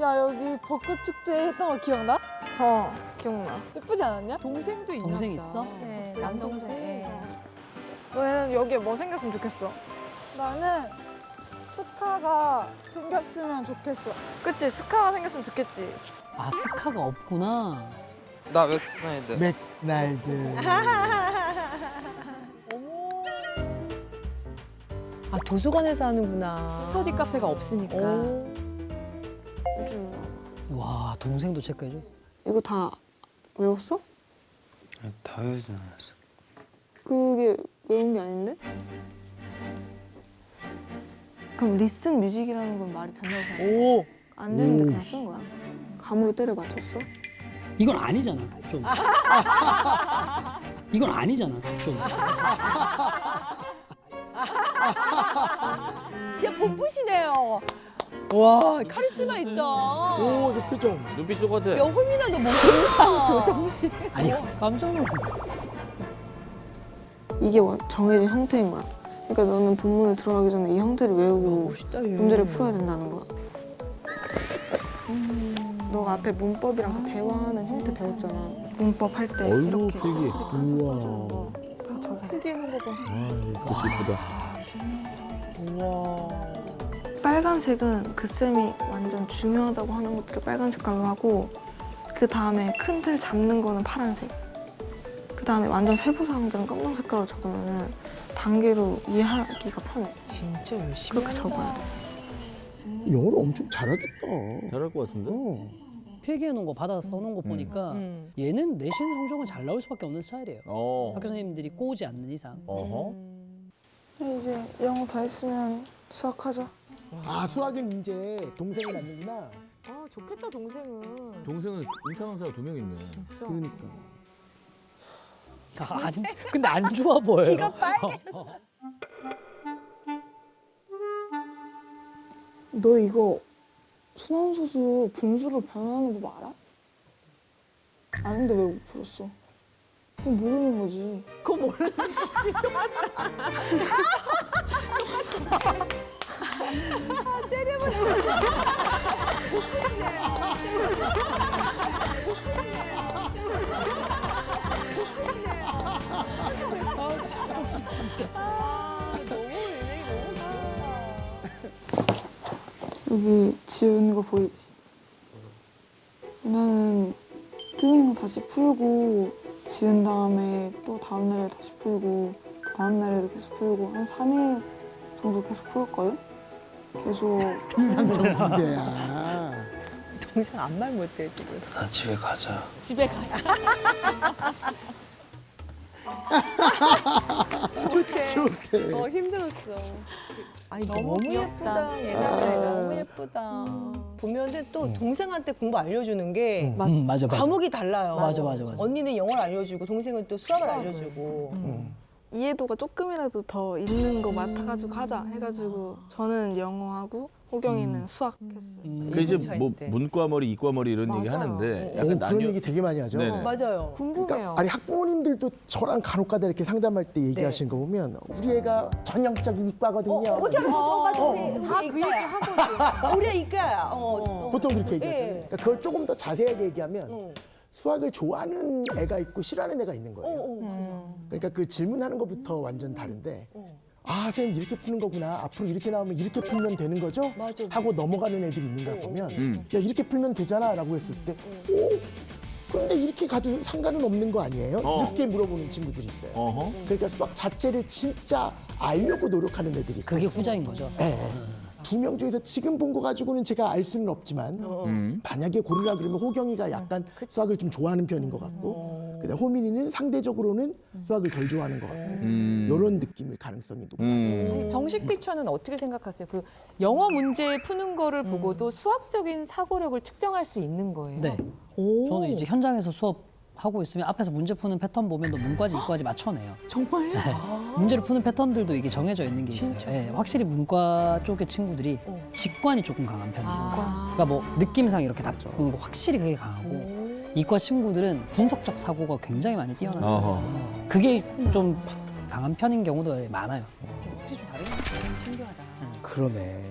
야 여기 벚꽃 축제 했던 거 기억나? 어, 기억나. 예쁘지 않았냐? 동생도 있나 동생 보다. 있어? 네, 남동생. 네. 너는 여기에 뭐 생겼으면 좋겠어? 나는 스카가 생겼으면 좋겠어. 그치, 스카가 생겼으면 좋겠지. 아 스카가 없구나. 나 맥나인데. 맥날드. 아 도서관에서 하는구나. 스터디 카페가 없으니까. 요즘 와 동생도 체크해줘. 이거 다 외웠어? 다 외우진 않았어. 그게 외운 게 아닌데? 그럼 리슨 뮤직이라는 건 말이 된다고 생각해? 오. 안 되는데 오. 그냥 쓴 거야? 감으로 때려 맞췄어? 이건 아니잖아 좀. 이건 아니잖아 좀. 진짜 복부시네요. 와 카리스마 있다. 오, 저 표정. 눈빛 똑같아. 여훈이나 너 뭔가 조정씨. 아니 깜짝 놀랐네. 이게 원- 정해진 형태인 거야. 그러니까 너는 본문을 들어가기 전에 이 형태를 외우고 멋있다 얘. 문제를 풀어야 된다는 거야. 너가 앞에 문법이랑 그 대화하는 형태 배웠잖아. 문법 할 때 어이구, 이렇게. 가서 우와. 거. 적어. 크게는 거 봐. 아, 글씨 이쁘다. 우와. 빨간색은 그 쌤이 완전 중요하다고 하는 것들을 빨간 색깔로 하고 그 다음에 큰 틀 잡는 거는 파란색. 그 다음에 완전 세부 사항들은 검정 색깔로 적으면 은 단계로 이해하기가 편해. 진짜 열심히 그렇게 적어야 돼. 영어를 엄청 잘하겠다. 잘할 것 같은데? 어. 필기해 놓은 거 받아서 써놓은 거 보니까 음. 얘는 내신 성적은 잘 나올 수밖에 없는 스타일이에요. 어. 학교 선생님들이 꼬지 않는 이상. 어허. 이제 영어 다 했으면 수학하자. 아, 수학은 이제 동생이 낳는구나. 아 좋겠다 동생은. 동생은 인턴 강사가 두 명 있네. 그러니까. 아, 아니 근데 안 좋아 보여요. 귀가 빨개졌어. 너 이거 순환소수 분수로 변하는 거 알아? 아는데 왜 못 풀었어? 그거 모르는 거지. 그거 모르는 여기 지은 거 보이지? 나는 틀린 거 다시 풀고 지은 다음에 또 다음 날에 다시 풀고 그 다음 날에도 계속 풀고 한 3일 정도 계속 풀었거든? 계속 인상적 문제야. 동생 아무 말 못해 지금. 나 집에 가자. 집에 가자. 좋대. 어 힘들었어. 아니 너무, 너무 예쁘다. 얘네들 너무 예쁘다. 보면은 또 동생한테 공부 알려주는 게 맞아. 음, 맞아, 맞아. 과목이 달라요. 맞아, 맞아, 맞아. 언니는 영어를 알려주고 동생은 또 수학을 알려주고. 이해도가 조금이라도 더 있는 거 맡아가지고 하자 해가지고 저는 영어하고 호경이는 수학 했어요. 음, 그 이제. 뭐 문과머리, 이과머리 이런 얘기 맞아요. 하는데 오, 약간 그런 나뉘어. 얘기 되게 많이 하죠. 네네. 맞아요. 궁금해요. 그러니까 아니 학부모님들도 저랑 간혹가다 이렇게 상담할 때 얘기하시는 거 보면 우리 애가 전형적인 이과거든요. 어쩌면 다그 얘기 하고 우리가 이과야. 어. 보통 그렇게 얘기하죠. 예. 그러니까 그걸 조금 더 자세하게 얘기하면 어. 수학을 좋아하는 애가 있고 싫어하는 애가 있는 어, 거예요. 어. 그러니까 그 질문하는 것부터 완전 다른데 아 선생님 이렇게 푸는 거구나 앞으로 이렇게 나오면 이렇게 풀면 되는 거죠? 맞아. 하고 넘어가는 애들이 있는가 보면 음. 야 이렇게 풀면 되잖아 라고 했을 때 오? 근데 이렇게 가도 상관은 없는 거 아니에요? 어. 이렇게 물어보는 친구들이 있어요. 어허. 그러니까 수학 자체를 진짜 알려고 노력하는 애들이 있고 그게 후자인 거죠. 두 명 중에서 지금 본 거 가지고는 제가 알 수는 없지만 음. 만약에 고르라 그러면 호경이가 약간 수학을 좀 좋아하는 편인 것 같고 그다음 호민이는 상대적으로는 수학을 덜 좋아하는 것 같고 음. 이런 느낌일 가능성이 높아요. 음. 정식 티처는 어떻게 생각하세요? 그 영어 문제 푸는 거를 보고도 수학적인 사고력을 측정할 수 있는 거예요. 네. 오. 저는 이제 현장에서 수업 하고 있으면 앞에서 문제 푸는 패턴 보면 또 문과지 이과지 맞춰내요. 정말요? 문제를 푸는 패턴들도 이게 정해져 있는 게 있어요. 예, 확실히 문과 쪽의 친구들이 직관이 조금 강한 편이에요. 아. 그러니까 뭐 느낌상 이렇게 답죠. 그리고 확실히 그게 강하고 이과 친구들은 분석적 사고가 굉장히 많이 뛰어나요. 그게 좀 강한 편인 경우도 많아요. 확실히 좀 다른. 신기하다. 그러네.